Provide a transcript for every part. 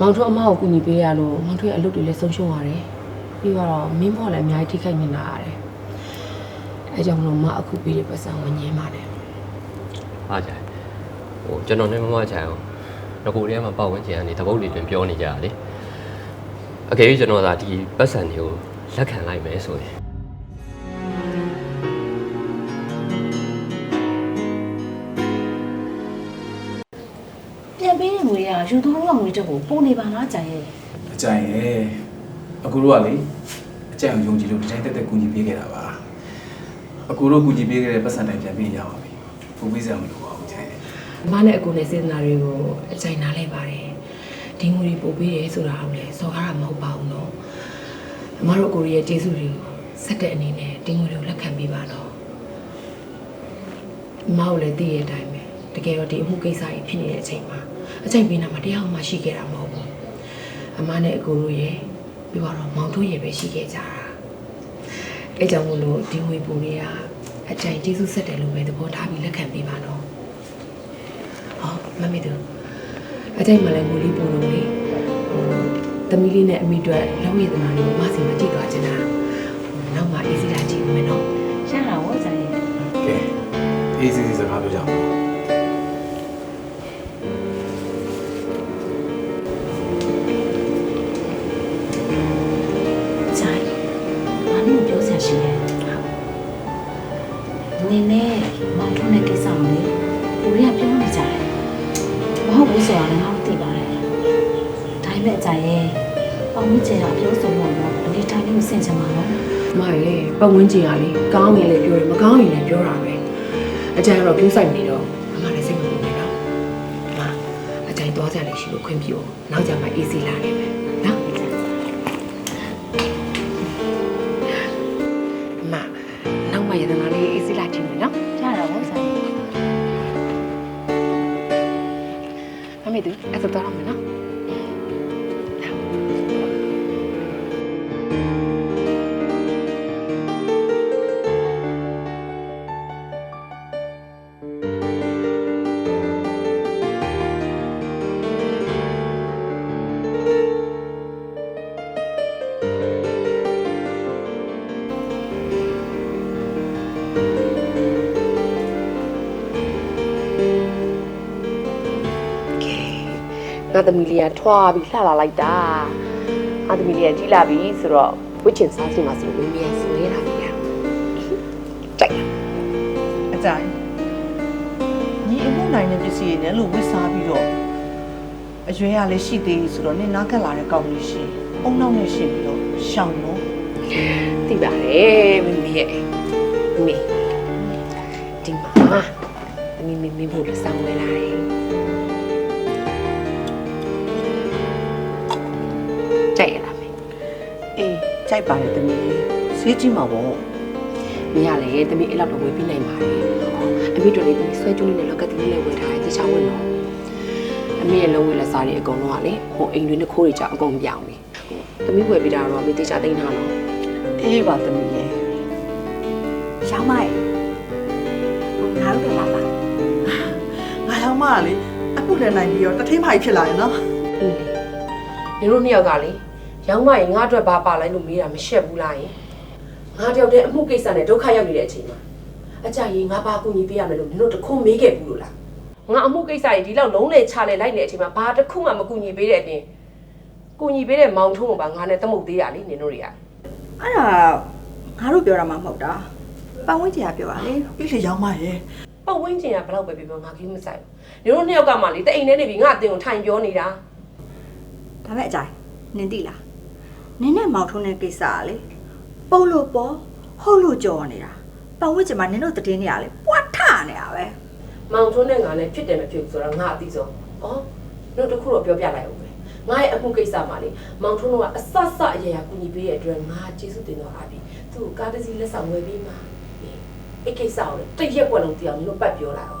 မောင်ထွန်းအမကိုကူညီပေးရလို့မောင်ထွန်းရဲ့အလုပ်တွေလည်းဆုံးရှုံးရတယ်ပြီးတော့မင်းဖော်လည်းအများကြီးထိခိုက်နေတာရတယ်အဲကြောင့်မလို့မအခုပေးတဲ့ပတ်စံကိုညင်းပါတယ်အားကြဟိုကျွန်တော်နဲ့မမချင်အောင်ငကိုတည်းမှာပတ်ဝန်းကျင်ကနေတပုတ်တွေတွင်ပြောနေကြတာလေအကယ်၍ကျွန်တော်သာဒီပတ်စံတွေကိုလက်ခံလိုက်မယ်ဆိုရင် ယူသူတို့ကငွေတက်ကိုပုံနေပါလားကြာရဲ့အကြိုင်ရဲ့အကူတို့ကလေအကြိုင်ကိုယုံကြည်လို့ဒီတိုင်းတက်တက်ကူညီပေးခဲ့တာပါအကူတို့ကူညီပေးခဲ့တဲ့ပတ်စံတိုင်းပြန်ပေးရပါပြီပုံပေးစရာမလိုပါဘူးကြိုင်ရဲ့အမနဲ့အကူနဲ့စေတနာတွေကိုအကြိုင်နားလဲပါတယ်ဒီငွေတွေပို့ပေးရဲဆိုတာကိုလည်းစော်ကားတာမဟုတ်ပါဘူးနော်အမတို့အကူရဲ့ကျေးဇူးတွေကိုစက်တဲ့အနေနဲ့ဒီငွေတွေကိုလက်ခံပေးပါတော့အမတို့လည်းသိရတဲ့အတိုင်းပဲတကယ်တော့ဒီအမှုကိစ္စကြီးဖြစ်နေတဲ့အချိန်မှာ အချိန်ပေးနာမှာတရားမှရှိခဲ့တာမဟုတ်ဘူးအမနဲ့အကူတို့ရဲ့ပြီးတော့မောင်တို့ရဲ့ပဲရှိခဲ့ကြတာအဲကြောင့်မို့လို့ဒီငွေပုံတွေကအကြိုင်ကျေးဇူးဆက်တယ်လို့ပဲသဘောထားပြီးလက်ခံပေးပါတော့ဟောမမေတို့အကြိုက်မှလည်းငိုလေးပုံလုံးလေးဟိုသမီးလေးနဲ့အမိအတွက်လောက်ရည်သနာလေးကိုမဆီမကြည့်သွားချင်တာဟိုနောက်မှအေးစီလာကြည့်ဦးမယ်နော်ရတာဝကြာရဲ့ကဲအေးစီစီစကားပြောကြအောင် လို့ပြောစရာရှိလဲနင်းနဲ့မောင်ထုံးတဲ့ကိစ္စကိုလေလူတွေကပြောနေကြတယ်မဟုတ်ဘူးဆိုတာလည်းငါတို့သိပါတယ်ဒါပေမဲ့ကြာရဲ့ပေါင်းချင်တာပြောဆိုလို့တော့အနေတိုင်းလေးကိုဆင်ချင်ပါတော့မရေပတ်ဝန်းကျင်ကလေကောင်းရင်လည်းပြောတယ်မကောင်းရင်လည်းပြောတာပဲအကြိုက်ကတော့ပြူးဆိုင်နေတော့အမလည်းစိတ်မပူနဲ့တော့မအကြိုက်သွားကြလေရှိလို့ခွင့်ပြုနောက်ကြမှာအေးစီလာနေမယ် မမေတို့အဲ့ဒါတော့ရမယ်နော် ငါသမီးလေးကထွားပြီးလှလာလိုက်တာငါသမီးလေးကကြီးလာပြီဆိုတော့ဝစ်ချင်စားစီမှာဆိုလို့မင်းဆွဲလာပြီလားကြိုက်လားအကြိုင်ညီအမှုနိုင်တဲ့ပစ္စည်းတွေနဲ့လို့ဝစ်စားပြီးတော့အရွယ်ရလည်းရှိသေးဆိုတော့နင်နားခက်လာတဲ့ကောင်းလေးရှိအုံနောက်နဲ့ရှင်းပြီးတော့ရှောင်းတော့သိပါတယ်မမေရဲ့မမေဒီမှာမမေမမေဘို့လို့စောင်းဝဲလာတယ် ကြိုက်ပါတယ်တမီးဈေးကြီးမှာပေါ့မရလေတမီးအဲ့လောက်တော့ဝယ်ပြီးနိုင်ပါတယ်အမေတို့လေးတမီးဆွဲကျူးလေးနဲ့လောက်ကတိလေးနဲ့ဝယ်ထားတယ်ဒီချောင်းဝင်တော့အမေရဲ့လုံးဝလက်စားတွေအကုန်လုံးကလေဟိုအိမ်တွေနဲ့ခိုးတွေကြအကုန်ပြောင်းပြီတမီးဝယ်ပြီးတာတော့မေတေချာတိန်းထားတော့အေးပါတမီးရဲ့ရောင်းမရဲ့ငါတို့ကလာပါငါရောက်မှလေအမှုလည်းနိုင်ပြီးတော့တထင်းမိုက်ဖြစ်လာရင်နော်ဦးလေညီတို့နှစ်ယောက်ကလေ ရောင်းမရင်ငါအတွက်ဘာပါလိုက်လို့မေးတာမရှက်ဘူးလားယင်ငါတယောက်တည်းအမှုကိစ္စနဲ့ဒုက္ခရောက်နေတဲ့အချိန်မှာအကြရင်ငါဘာကူညီပေးရမယ်လို့ညီတို့တခုမေးခဲ့ဘူးလို့လားငါအမှုကိစ္စကြီးဒီလောက်လုံးလေချလေလိုက်နေတဲ့အချိန်မှာဘာတစ်ခုမှမကူညီပေးတဲ့အပြင်ကူညီပေးတဲ့မောင်ထုံးကိုပါငါနဲ့တမုတ်သေးရလေညီတို့တွေကအဲ့ဒါငါတို့ပြောတာမှမဟုတ်တာပတ်ဝန်းကျင်ကပြောတာလေပြီးလေရောက်မှရဲ့ပတ်ဝန်းကျင်ကဘယ်လောက်ပဲပြောပြောငါကြီးမဆိုင်ဘူးညီတို့နှစ်ယောက်ကမှလေတအိမ်ထဲနေပြီးငါအတင်ကိုထိုင်ပြောနေတာဒါမဲ့အကြိုင်နင်သိလား နင်နဲ့မောင်ထုံးတဲ့ကိစ္စကလေပုတ်လို့ပေါ်ဟုတ်လို့ကြော်နေတာပတ်ဝန်းကျင်မှာနင်တို့တည်င်းနေရလေပွားထနေတာပဲမောင်ထုံးနဲ့ငါနဲ့ဖြစ်တယ်မဖြစ်ဘူးဆိုတော့ငါအသိဆုံး။အော်တို့တစ်ခုတော့ပြောပြလိုက်အောင်ပဲ။ငါရဲ့အမှုကိစ္စမှာလေမောင်ထုံးတို့ကအဆဆအရာရာကူညီပေးတဲ့အတွက်ငါကျေးဇူးတင်တော့အားပြီ။သူ့ကိုကားတစ်စီးလက်ဆောင်ဝယ်ပေးမှာ။အေးအဲ့ကိစ္စကိုလေတစ်ရက်ကွက်လုံးတရားမျိုးပတ်ပြောလာတော့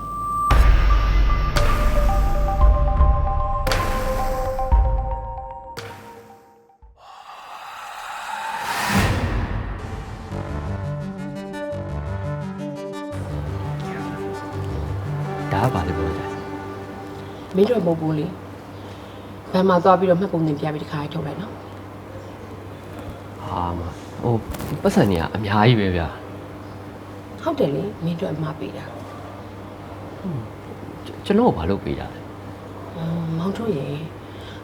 မင်းတို့မဟုတ်ဘူးလေ။ငဘန်မှာသွားပြီးတော့မှတ်ပုံတင်ပြပြီးတခါလေးထုတ်လိုက်နော်ဟာမဟိုပတ်စံနေရအများကြီးပဲဗျာဟုတ်တယ်လေမင်းတို့အမပေးတာကျွန်တော်ကဘာလုပ်ပေးတာလဲအမ်မောင်တို့ရေ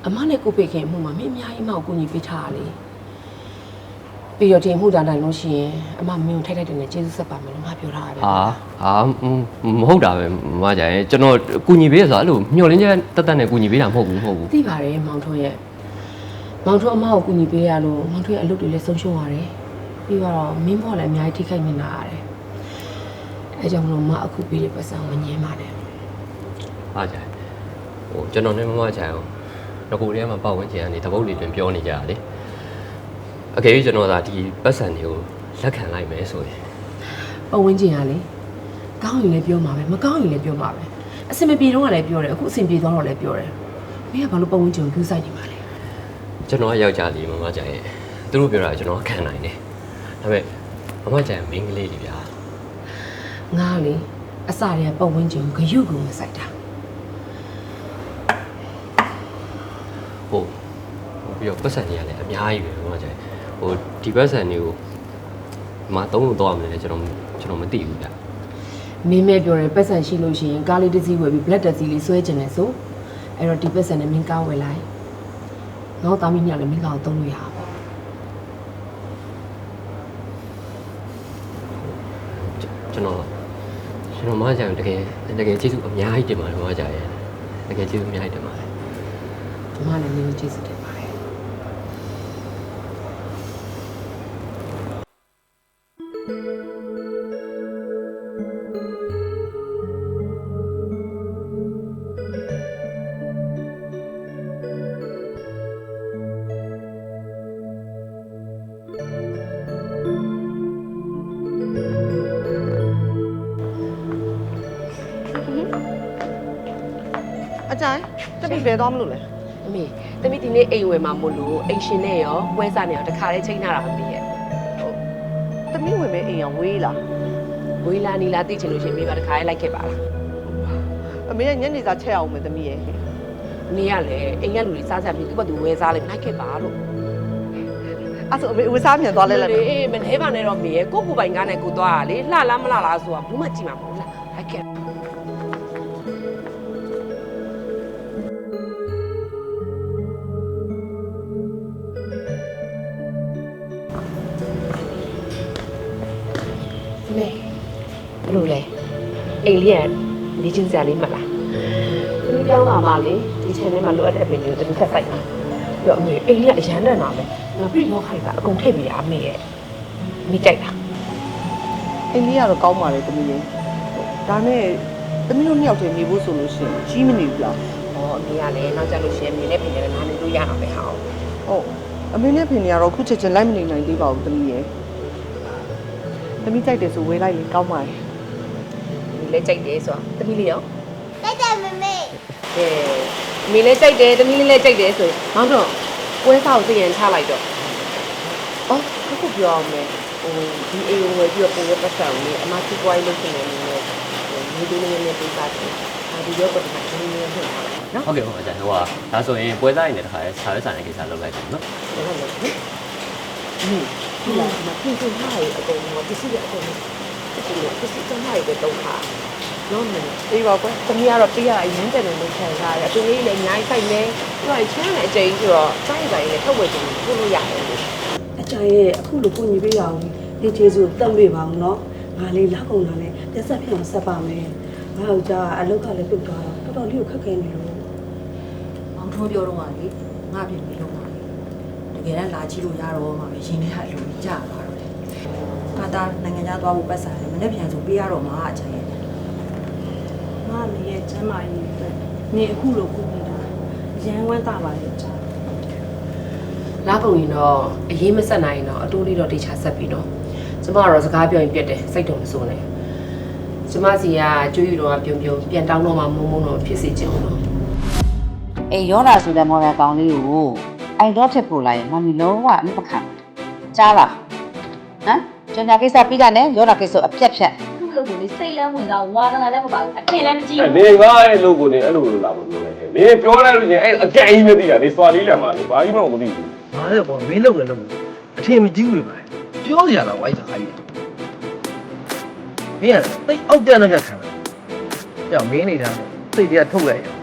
အမနဲ့ကိုပေခင်အမှုမှာမင်းအများကြီးမောက်ကူညီပေးထားတာလေ ပြီးတော့ဒီအမှုဒါနိုင်လို့ရှိရင်အမမင်းကိုထိုက်ထိုက်တယ်နဲ့ကျေးဇူးဆက်ပါမယ်လို့ငါပြောထားတာပဲဟာဟာမဟုတ်တာပဲမမကြရင်ကျွန်တော်ကူညီပေးရဆိုအဲ့လိုမျောလင်းချက်တက်တက်နဲ့ကူညီပေးတာမဟုတ်ဘူးမဟုတ်ဘူးသိပါတယ်မောင်တို့ရဲ့မောင်တို့အမကိုကူညီပေးရလို့မောင်တို့ရဲ့အလုပ်တွေလည်းဆုံးရှုံးရတယ်ပြီးတော့မင်းဘောလည်းအများကြီးထိခိုက်နေတာရတယ်အဲကြောင့်မလို့မအခုပေးတဲ့ပတ်စံကိုမငြင်းပါနဲ့ဟာကြရင်ဟိုကျွန်တော်နဲ့မမကြရင်ငကိုတည်းကမှပတ်ဝန်းကျင်ကနေတပုတ်လေးတွင်ပြောနေကြတာလေ အကယ်၍ကျွန်တော်သာဒီပတ်စံတွေကိုလက်ခံလိုက်မယ်ဆိုရင်ပတ်ဝန်းကျင်ကလေကောင်းရင်လည်းပြောမှာပဲမကောင်းရင်လည်းပြောမှာပဲအဆင်မပြေတော့ကလည်းပြောတယ်အခုအဆင်ပြေသွားတော့လည်းပြောတယ်မင်းကဘာလို့ပတ်ဝန်းကျင်ကိုကူးဆိုင်နေမှာလဲကျွန်တော်ကယောက်ျားလေးမမကြရင်သူတို့ပြောတာကျွန်တော်ခံနိုင်တယ်ဒါပေမဲ့မမကြရင်မိန်းကလေးတွေဗျာငါလေအစတည်းကပတ်ဝန်းကျင်ကိုဂယုကူမဆိုင်တာဟုတ်ဟိုပြီးတော့ပတ်စံတွေကလည်းအများကြီးပဲမမကြရင် ဟိုဒီပတ်စံတွေကိုမသုံးလို့တော့ရမယ်လေကျွန်တော်ကျွန်တော်မသိဘူးဗျာမင်းမဲပြောတယ်ပတ်စံရှိလို့ရှိရင်ကားလေးတစ်စီးဝယ်ပြီး black တစ်စီးလေးဆွဲကျင်တယ်ဆိုအဲ့တော့ဒီပတ်စံနဲ့မင်းကားဝယ်လိုက်ငါတို့သားမီးညလည်းမင်းကားကိုသုံးလို့ရအောင်ကျွန်တော်ကျွန်တော်မကြရင်တကယ်တကယ်ကျေးဇူးအများကြီးတင်ပါတယ်မမကြရင်တကယ်ကျေးဇူးအများကြီးတင်ပါတယ်ဒီမှာလည်းမင်းကိုကျေးဇူးတင် အကြိုင်တပိဘယ်သွားမလို့လဲအမေတမီးဒီနေ့အိမ်ဝယ်မှာမို့လို့အိမ်ရှင်နဲ့ရောပွဲစားနဲ့ရောတခါလေးချိန်ထားတာမမေရဲ့တမိဝင်မဲအိမ်အောင်ဝေးလာဝေးလာနီလာသိချင်လို့ရှရင်မိဘတခါလေးလိုက်ခဲ့ပါလားအမေကညနေစာချက်အောင်မယ်တမိရဲ့အမေကလည်းအိမ်ကလူတွေစားစားပြီးသူ့ဘက်သူဝယ်စားလိုက်လိုက်ခဲ့ပါလို့အဲ့ဆိုအမေဝစားမြန်သွားလဲလဲအေးမနေပါနဲ့တော့မေရဲ့ကိုကိုပိုင်ကားနဲ့ကိုသွားတာလေလှလားမလှလားဆိုတာဘူးမှကြည့်မှာမဟုတ်လားလိုက်ခဲ့ အိမ်လေးကနေချင်းစရာလေးမလားဒီပြောင်းလာမှလေဒီချိန်ထဲမှာလိုအပ်တဲ့ပင်တွေကိုတမီးဆက်ဆိုင်တာပြီးတော့အမေအိမ်လေးကအရန်နဲ့နာမယ်ငါပြီးတော့ခိုက်တာအကုန်ထည့်ပြီးတာအမေရဲ့မိကြိုက်တာအိမ်ကြီးကတော့ကောင်းပါလေတမိရဲ့ဒါနဲ့တမိတို့နှစ်ယောက်တည်းနေဖို့ဆိုလို့ရှိရင်ကြီးမနေဘူးလား။ဟောအမေကလည်းနောက်ကျလို့ရှိရင်အမေနဲ့ပြင်တယ်နားနေလို့ရအောင်ပဲဟာဟုတ်အမေနဲ့ဖေနေကတော့ခုချက်ချင်းလိုက်မနေနိုင်သေးပါဘူးတမိရဲ့တမိကြိုက်တယ်ဆိုဝေးလိုက်ရင်ကောင်းပါလေ။ ဒီလည်းကြိုက်တယ်ဆိုတာသမီးလေးရောတိုက်တယ်မမေ။ကဲအမေလည်းကြိုက်တယ်သမီးလေးလည်းကြိုက်တယ်ဆိုရင်မောင်တော့ပွဲစားကိုသိရင်ချလိုက်တော့။အော်ခုပြောအောင်မယ်။ဟိုဒီအိမ်ကိုဝယ်ပြီးတော့ပုံရပတ်စံကိုအမစီပွားရေးလုပ်နေတယ်လို့ဟိုဒီလိုလေးနဲ့ပေးစားတယ်။အဲဒီရောပတ်မှာဒီလိုလေးနဲ့ထားတယ်နော်ဟုတ်ကဲ့ဟုတ်ပါကြဟိုကဒါဆိုရင်ပွဲစားရင်လည်းတစ်ခါလဲဆာရဲဆိုင်တဲ့ကိစ္စလုပ်လိုက်တယ်နော်။ဟုတ်တယ်ဟုတ်။ဒီဒီလာမှာပြင်ဆင်ထားရအကုန်လုံးပစ္စည်းရအကုန်လုံး ပစ္စည်းရပစ္စည်းတမ်းရပဲတုံးထား။နော်မင်းအေးပါကွယ်သမီးကတော့ပေးရအရင်တည်းနဲ့လုပ်ခံစားရတယ်။အတူလေးလည်းအများကြီးဆိုင်နေ။သူကချမ်းတဲ့အကျိန်ဆိုတော့စိုက်တိုင်းလည်းထုတ်ဝယ်ကြည့်လို့လို့ရတယ်လို့အကြရဲ့အခုလိုကိုညီပေးရအောင်ဒီကျေစုတက်လို့ပါအောင်နော်ငါလေးလောက်ကုန်တာနဲ့ပြက်ဆက်ဖြစ်အောင်ဆက်ပါမယ်ငါ့ယောက်ျားအလုတ်ကလည်းပြုတ်သွားတော့တော်တော်လေးကိုခက်ခဲနေလို့မောင်ထုံးပြောတော့ကလေငါပြင်ပြီးလုံးပါလေတကယ်တမ်းလာကြည့်လို့ရတော့မှပဲရှင်ထဲကအလိုကြီးကြာသွားတော့တယ် ငါသားနိုင်ငံခြားသွားဖို့ပတ်စံတယ်မနေ့ပြန်ဆိုပေးရတော့မှအချင်ရဲ့ငါလေးရဲ့ကျမ်းမာရေးအတွက်နေအခုလိုကုနေတာရန်ဝမ်းသာပါလေကြာ။လားကုန်ရင်တော့အရေးမဆက်နိုင်ရင်တော့အတိုးလေးတော့တေချာဆက်ပြီးတော့ကျမကတော့စကားပြောရင်ပြက်တယ်စိတ်တော့မစိုးနဲ့။ကျမစီကကျွေးယူတော့ပြုံပြုံပြန်တောင်းတော့မှမုံမုံတော့ဖြစ်စေချင်လို့အေးရောနာဆိုတဲ့မော်ဒယ်ကောင်လေးကိုအိုင်တော့ဖြစ်ပို့လိုက်ရင်မမီလုံးဝအမပခံကြားလားဟမ် ကျန်ညာကိစ္စပြီးတာနဲ့ရောနာကိစ္စအပြက်ဖြတ်ဟလုပ်ကိုလေစိတ်လမ်းဝင်တော့ဝါသနာလည်းမပါဘူးအထင်လည်းမကြည့်အဲ့ဘူး နေငါအဲ့လို့ကိုနေအဲ့လိုလိုလာမလို့လေနေပြောလိုက်လို့ချင်းအဲ့အကြိမ်ကြီးမသိတာနေစွာလေးလံပါလေဘာကြီးမှမသိဘူးငါလည်းပေါ့မင်းလုပ်လည်းလုပ်ဘူးအထင်မကြီးဘူးပဲပြောစရာတော့ဝိုက်စားကြီးမင်းကသိအောက်တန်းတော့ခံတယ်ကြောက်မင်းနေတာစိတ်တရားထုတ်လိုက်ရ Manga